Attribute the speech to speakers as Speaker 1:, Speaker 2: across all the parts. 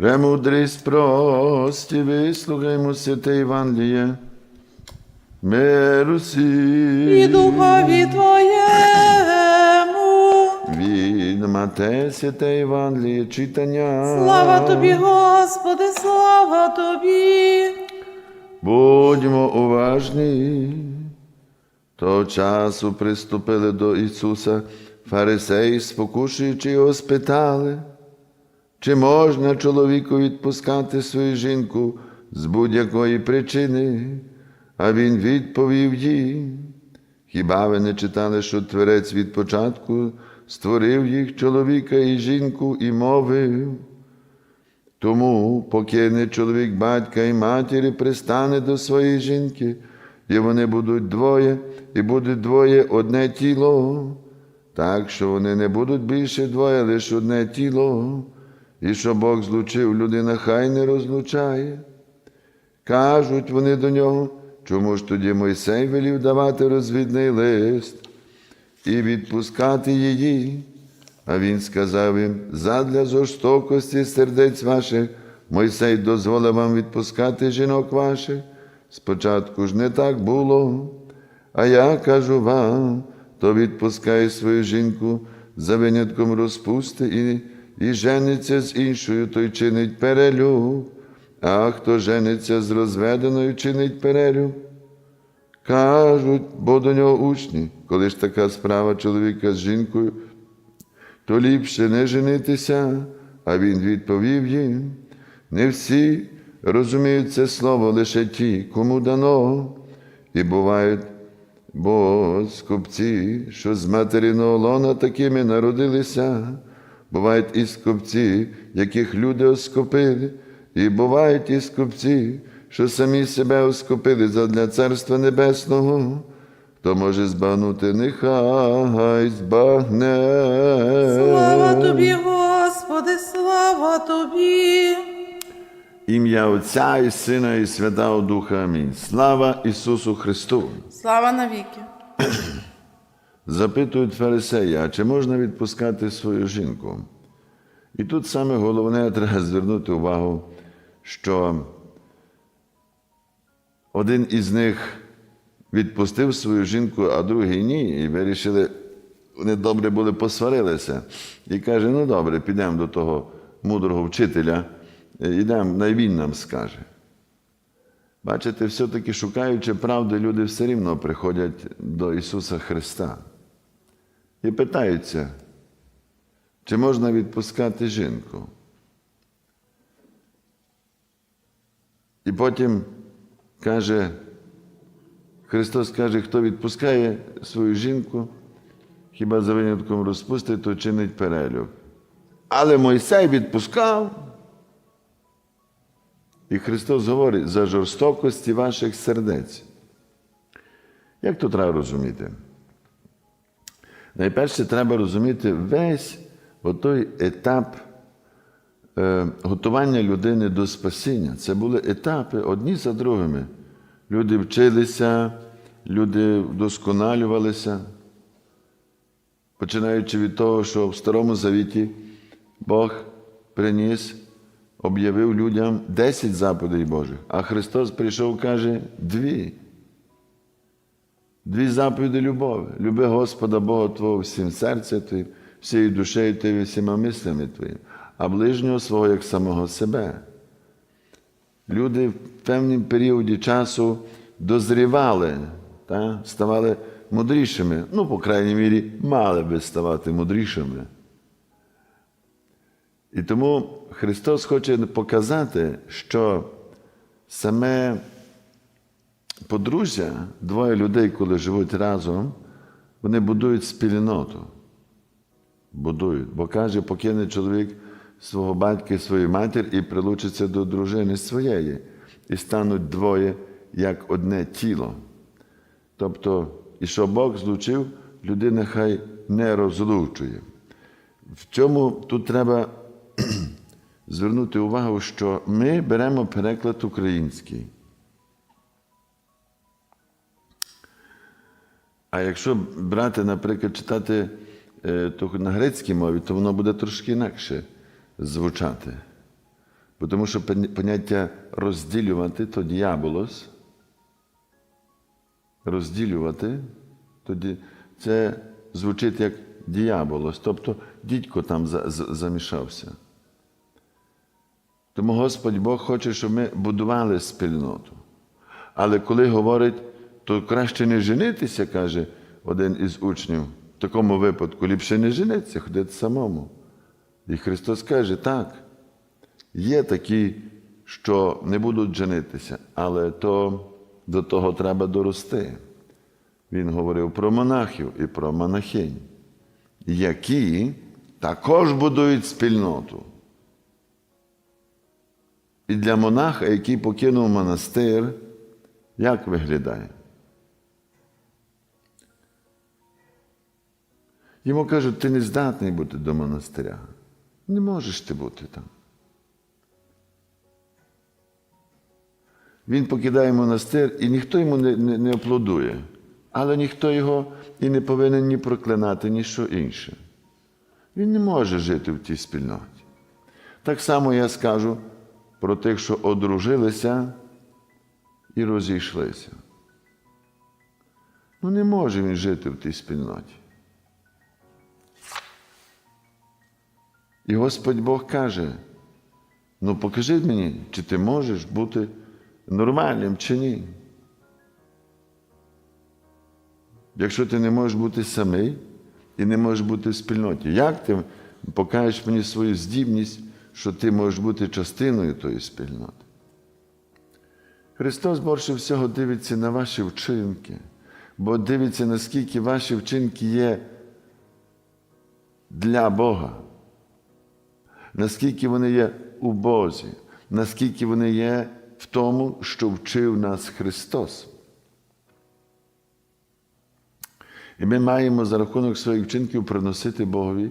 Speaker 1: Премудрість прості, вислухаймо святе Євангеліє. Миру
Speaker 2: і духові Твоєму.
Speaker 1: Від Мате святе Євангеліє читання.
Speaker 2: Слава тобі, Господи, слава тобі.
Speaker 1: Будьмо уважні. Того часу приступили до Ісуса фарисеї, спокушуючи його, спитали, чи можна чоловіку відпускати свою жінку з будь-якої причини, а він відповів їм. Хіба ви не читали, що Творець від початку створив їх чоловіка і жінку і мовив? Тому покине чоловік батька і матері, пристане до своєї жінки, і вони будуть двоє, і будуть двоє одне тіло, так що вони не будуть більше двоє, лише одне тіло, і що Бог злучив, людина хай не розлучає. Кажуть вони до нього, чому ж тоді Мойсей велів давати розвідний лист і відпускати її. А він сказав їм: задля жорстокості сердець ваших Мойсей дозволив вам відпускати жінок ваших. Спочатку ж не так було. А я кажу вам, то відпускає свою жінку за винятком розпусти і, і жениться з іншою, той чинить перелюб, а хто жениться з розведеною, чинить перелюб. Кажуть, бо до нього учні, коли ж така справа чоловіка з жінкою, то ліпше не женитися, а він відповів їм. Не всі розуміють це слово лише ті, кому дано, і бувають, бо скупці, що з материного лона такими народилися, бувають і скупці, яких люди оскопили, і бувають і скупці, що самі себе оскопили задля Царства Небесного. Хто може збагнути, нехай збагне.
Speaker 2: Слава тобі, Господи, слава тобі.
Speaker 1: Ім'я Отця і Сина, і Святого Духа. Амінь. Слава Ісусу Христу!
Speaker 2: Слава навіки.
Speaker 1: Запитують фарисеї, а чи можна відпускати свою жінку? І тут саме головне треба звернути увагу, що один із них відпустив свою жінку, а другий ні, і вирішили, вони добре були посварилися. І каже: ну добре, підемо до того мудрого вчителя, йдемо, най він нам скаже. Бачите, все-таки шукаючи правди, люди все рівно приходять до Ісуса Христа і питаються, чи можна відпускати жінку. І потім каже, Христос каже, хто відпускає свою жінку, хіба за винятком розпусти, то чинить перелюб. Але Мойсей відпускав. І Христос говорить за жорстокості ваших сердець. Як то треба розуміти? Найперше, треба розуміти весь той етап е, готування людини до спасіння. Це були етапи одні за другими. Люди вчилися, люди вдосконалювалися, починаючи від того, що в Старому Завіті Бог приніс, об'явив людям 10 заповідей Божих, а Христос прийшов, каже, дві. Дві заповіді любові. Люби Господа Бога Твого всім серцем Твоїм, всією душею Твоєю, всіма мислями Твоїм, а ближнього свого як самого себе. Люди в певному періоді часу дозрівали, та, ставали мудрішими. Ну, по крайній мірі, мали би ставати мудрішими. І тому Христос хоче показати, що саме подружжя, двоє людей, коли живуть разом, вони будують спільноту. Будують. Бо каже, покине чоловік свого батька і свою матір і прилучиться до дружини своєї, і стануть двоє як одне тіло. Тобто, і що Бог злучив, людина хай не розлучує. В цьому тут треба звернути увагу, що ми беремо переклад український. А якщо брати, наприклад, читати е, то на грецькій мові, то воно буде трошки інакше звучати. Бо Тому що поняття розділювати то діаболос. Розділювати, тоді це звучить як діаболос, тобто дідько там за- за- замішався. Тому Господь Бог хоче, щоб ми будували спільноту. Але коли говорить, то краще не женитися, каже один із учнів. В такому випадку ліпше не женитися, ходити самому. І Христос каже, так, є такі, що не будуть женитися, але то до того треба дорости. Він говорив про монахів і про монахинь, які також будують спільноту. І для монаха, який покинув монастир, як виглядає? Йому кажуть, ти не здатний бути до монастиря. Не можеш ти бути там. Він покидає монастир, і ніхто йому не, не, не аплодує, але ніхто його і не повинен ні проклинати, ні що інше. Він не може жити в тій спільноті. Так само я скажу про тих, що одружилися і розійшлися. Ну, не може він жити в тій спільноті. І Господь Бог каже: ну покажи мені, чи ти можеш бути нормальним чи ні. Якщо ти не можеш бути самий і не можеш бути в спільноті, як ти покажеш мені свою здібність, що ти можеш бути частиною тої спільноти? Христос більше всього дивиться на ваші вчинки, бо дивиться, наскільки ваші вчинки є для Бога, наскільки вони є у Бозі, наскільки вони є в тому, що вчив нас Христос. І ми маємо за рахунок своїх вчинків приносити Богові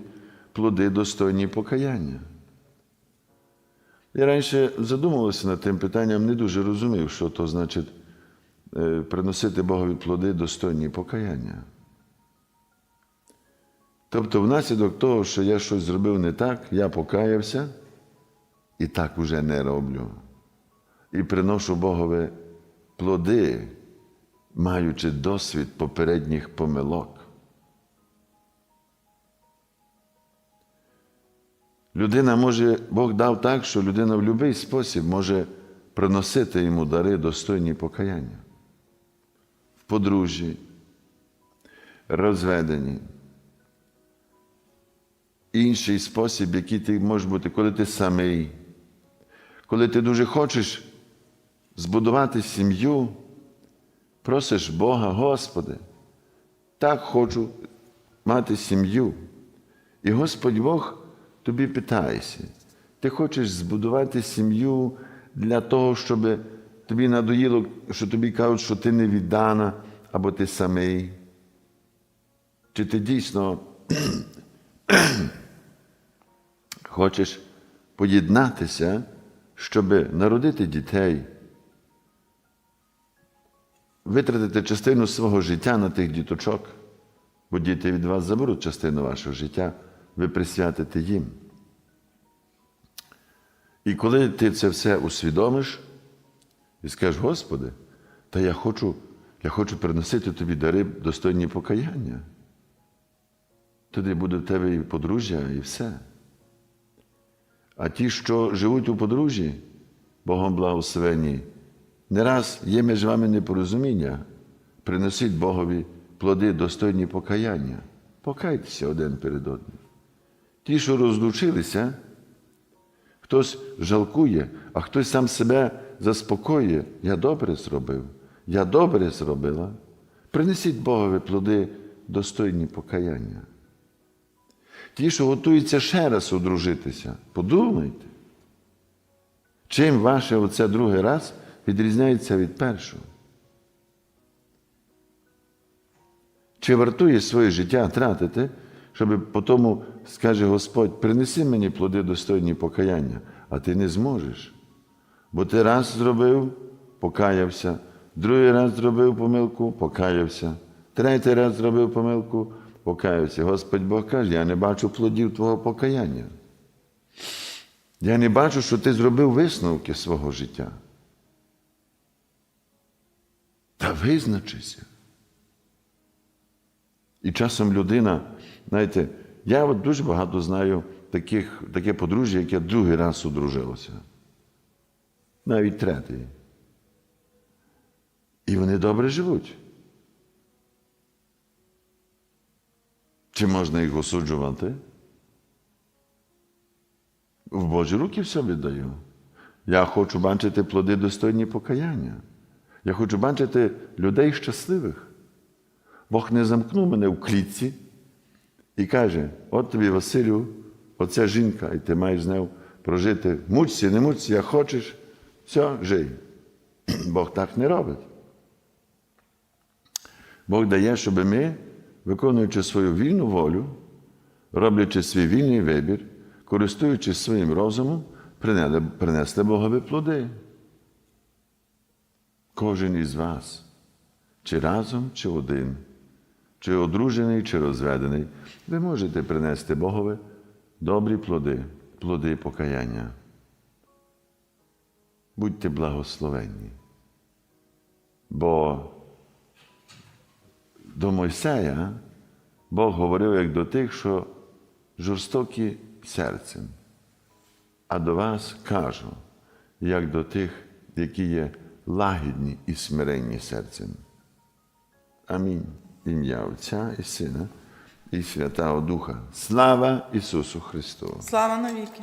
Speaker 1: плоди достойні покаяння. Я раніше задумувався над тим питанням, не дуже розумів, що то значить е, приносити Богові плоди достойні покаяння. Тобто, внаслідок того, що я щось зробив не так, я покаявся і так уже не роблю. І приношу Богові плоди, маючи досвід попередніх помилок. Людина може, Бог дав так, що людина в будь-який спосіб може приносити йому дари достойні покаяння. В подружжі, розведені. Інший спосіб, який ти можеш бути, коли ти самий, коли ти дуже хочеш збудувати сім'ю, просиш Бога, Господи, так хочу мати сім'ю. І Господь Бог тобі питається, ти хочеш збудувати сім'ю для того, щоб тобі надоїло, що тобі кажуть, що ти не віддана або ти самий. Чи ти дійсно хочеш поєднатися, щоб народити дітей, витратити частину свого життя на тих діточок, бо діти від вас заберуть частину вашого життя, ви присвятите їм. І коли ти це все усвідомиш і скажеш, Господи, та я хочу, я хочу приносити тобі дари достойні покаяння. Тоді буде в тебе і подружжя, і все. А ті, що живуть у подружжі, Богом благословені, не раз є між вами непорозуміння. Приносіть Богові плоди достойні покаяння. Покайтеся один перед одним. Ті, що розлучилися, хтось жалкує, а хтось сам себе заспокоює. Я добре зробив, я добре зробила. Принесіть Богові плоди достойні покаяння. Ті, що готуються ще раз одружитися, подумайте, чим ваше оце другий раз відрізняється від першого. Чи вартує своє життя тратити, щоб потім скаже Господь, принеси мені плоди достойні покаяння, а ти не зможеш. Бо ти раз зробив, покаявся, другий раз зробив помилку, покаявся, третій раз зробив помилку, покаявся. Господь Бог каже, я не бачу плодів твого покаяння. Я не бачу, що ти зробив висновки свого життя. Та визначися. І часом людина, знаєте, я от дуже багато знаю таких, таке подружжя, яке другий раз одружилося. Навіть третій. І вони добре живуть. Чи можна їх осуджувати? В Божі руки все віддаю. Я хочу бачити плоди достойні покаяння. Я хочу бачити людей щасливих. Бог не замкнув мене в клітці і каже: от тобі, Василю, оця жінка, і ти маєш з нею прожити. Мучся, не мучся, як хочеш, все, жий. Бог так не робить. Бог дає, щоб ми, виконуючи свою вільну волю, роблячи свій вільний вибір, користуючись своїм розумом, принесли Богові плоди. Кожен із вас, чи разом, чи один, чи одружений, чи розведений, ви можете принести Богові добрі плоди, плоди покаяння. Будьте благословенні. Бо до Мойсея Бог говорив як до тих, що жорстокі серцем. А до вас кажу, як до тих, які є лагідні і смиренні серцем. Амінь. Ім'я Отця і Сина і Святого Духа. Слава Ісусу Христу!
Speaker 2: Слава навіки.